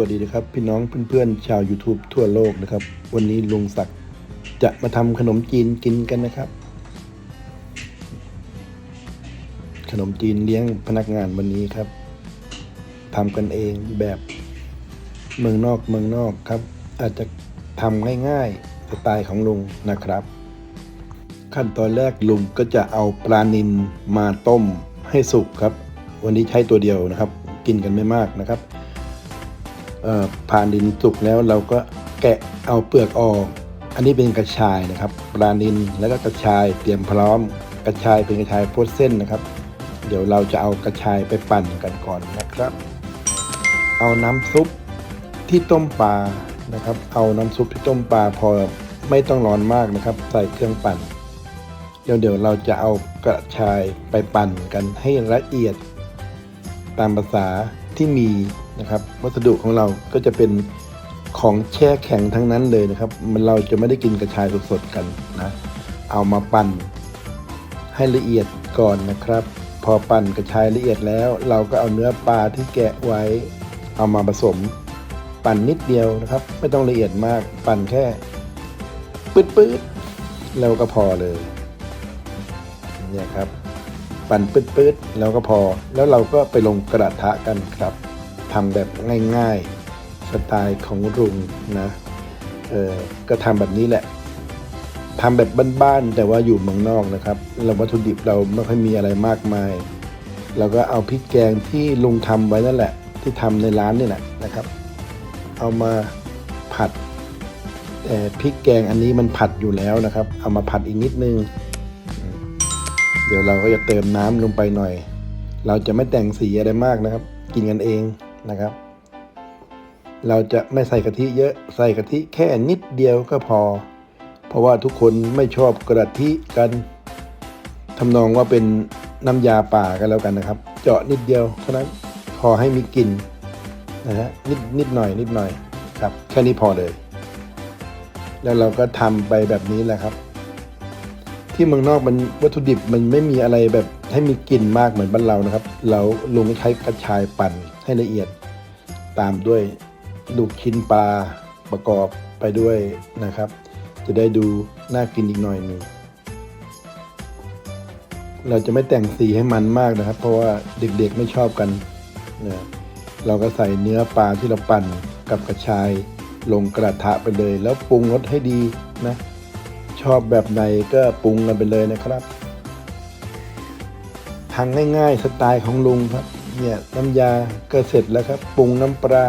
วัสดีนะครับ พี่น้องเพื่อนๆชาว YouTube ทั่วโลกนะครับ วันนี้ลุงศักดิ์จะมาทำขนมจีนกินกันนะครับ ขนมจีนเลี้ยงพนักงานวันนี้ครับทำกันเองแบบเมืองนอกเมืองนอกครับ อาจจะทำง่ายๆสไตล์ของลุงนะครับ ขั้นตอนแรกลุงก็จะเอาปลานิลมาต้มให้สุกครับ วันนี้ใช้ตัวเดียวนะครับ กินกันไม่มากนะครับ ผ่านดินสุกแล้วเราก็แกะเอาเปลือกออก อันนี้เป็นกระชายนะครับปลานิลแล้วก็กระชายเตรียมพร้อม กระชายเป็นกระชายโพดเส้นนะครับ เดี๋ยวเราจะเอากระชายไปปั่นกันก่อนนะครับ เอาน้ำซุปที่ต้มปลานะครับ เอาน้ำซุปที่ต้มปลาพอไม่ต้องร้อนมากนะครับ ใส่เครื่องปั่น เดี๋ยวเดี๋ยวเราจะเอากระชายไปปั่นกันให้ละเอียด ตามภาษาที่มี นะครับ วัสดุของเราก็จะเป็นของแช่แข็งทั้งนั้นเลยนะครับ มันเราจะไม่ได้กินกระชายสดๆกันนะเอามาปั่นให้ละเอียดก่อนนะครับ พอปั่นกระชายละเอียดแล้ว เราก็เอาเนื้อปลาที่แกะไว้ เอามาผสม ปั่นนิดเดียวนะครับ ไม่ต้องละเอียดมากปั่นแค่ปื๊ดๆแล้วก็พอเลยเนี่ยครับ ปั่นปื๊ดๆแล้วก็พอ แล้วเราก็ไปลงกระทะกันครับ ทำแบบง่ายๆ สไตล์ของลุงนะเออก็ทำแบบนี้แหละทำแบบบ้านๆแต่ว่าอยู่เมืองนอกนะครับเราวัตถุดิบเราไม่ค่อยมีอะไรมากมายเราก็เอาพริกแกงที่ลุงทำไว้นั่นแหละ ที่ทำในร้านนี่แหละนะครับ เอามาผัดแต่พริกแกงอันนี้มันผัดอยู่แล้วนะครับ เอามาผัดอีกนิดนึง เดี๋ยวเราก็จะเติมน้ำลงไปหน่อย เราจะไม่แต่งสีอะไรมากนะครับ กินกันเอง นะครับ เราจะไม่ใส่กะทิเยอะใส่กะทิแค่นิดเดียวก็พอ เพราะว่าทุกคนไม่ชอบกะทิกันทำนองว่าเป็นน้ำยาป่ากันแล้วกันนะครับ เจาะนิดเดียวเท่านั้นพอให้มีกลิ่นนะฮะนิดนิดหน่อยนิดหน่อยครับแค่นี้พอเลย แล้วเราก็ทำไปแบบนี้แหละครับ ที่เมืองนอกมันวัตถุดิบมันไม่มีอะไรแบบ ให้มีกลิ่นมากเหมือนบ้านเรานะครับ เราลุงใช้กระชายปั่นให้ละเอียด ตามด้วยลูกชิ้นปลาประกอบไปด้วยนะครับ จะได้ดูน่ากินอีกหน่อยหนึ่งเราจะไม่แต่งสีให้มันมากนะครับ เพราะว่าเด็กๆไม่ชอบกันนะเราก็ใส่เนื้อปลาที่เราปั่นกับกระชายลงกระทะไปเลย แล้วปรุงรสให้ดีนะ ชอบแบบไหนก็ปรุงกันไปเลยนะครับ ทางง่ายๆสไตล์ของลุงครับ เนี่ยน้ำยาก็เสร็จแล้วครับปรุงน้ำปลา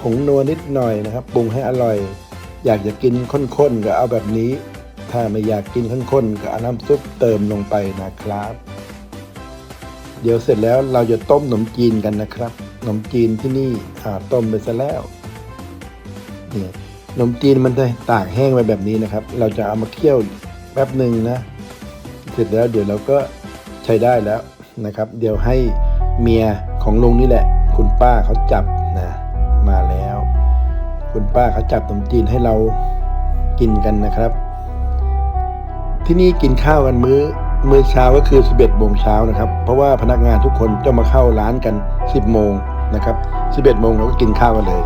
ผงนัวนิดหน่อยนะครับปรุงให้อร่อย อยากจะกินข้นๆก็เอาแบบนี้ ถ้าไม่อยากกินข้นๆก็เอาน้ำซุปเติมลงไปนะครับ เดี๋ยวเสร็จแล้วเราจะต้มขนมจีนกันนะครับขนมจีนที่นี่ต้มไปซะแล้วเนี่ยขนมจีนมันจะตากแห้งไปแบบนี้นะครับ เราจะเอามาเคี่ยวแป๊บหนึ่งนะ เสร็จแล้วเดี๋ยวเราก็ ใช้ได้แล้วนะครับ เดี๋ยวให้เมียของลุงนี่แหละ คุณป้าเขาจับนะมาแล้ว คุณป้าเขาจับขนมจีนให้เรากินกันนะครับ ที่นี่กินข้าวกันมื้อมื้อเช้าก็คือ 11โมงเช้านะครับ เพราะว่าพนักงานทุกคนจะมาเข้าร้านกัน 10โมงนะครับ 11โมงเราก็กินข้าวกันเลย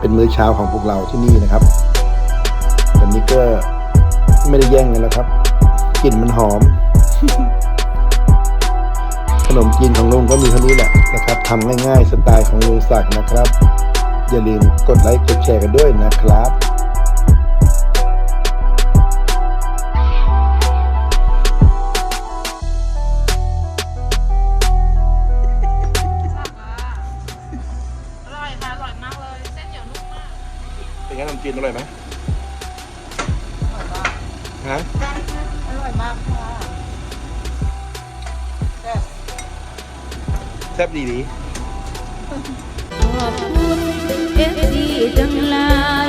เป็นมื้อเช้าของพวกเราที่นี่นะครับตอนนี้ก็ไม่ได้แย่งกันแล้วครับกลิ่นมันหอม นมจีนของลุงก็มีเท่านี้แหละนะครับทำง่ายๆสไตล์ของลุงศักดิ์นะครับ อย่าลืมกดไลค์กดแชร์กันด้วยนะครับอร่อยค่ะ อร่อยมากเลย เส้นเหนียวนุ่มมาก เป็นไงขนมจีนอร่อยไหมอร่อยมากฮะอร่อยมากค่ะ ซ่บดีดีขอบคุณเอฟซีจังหลาย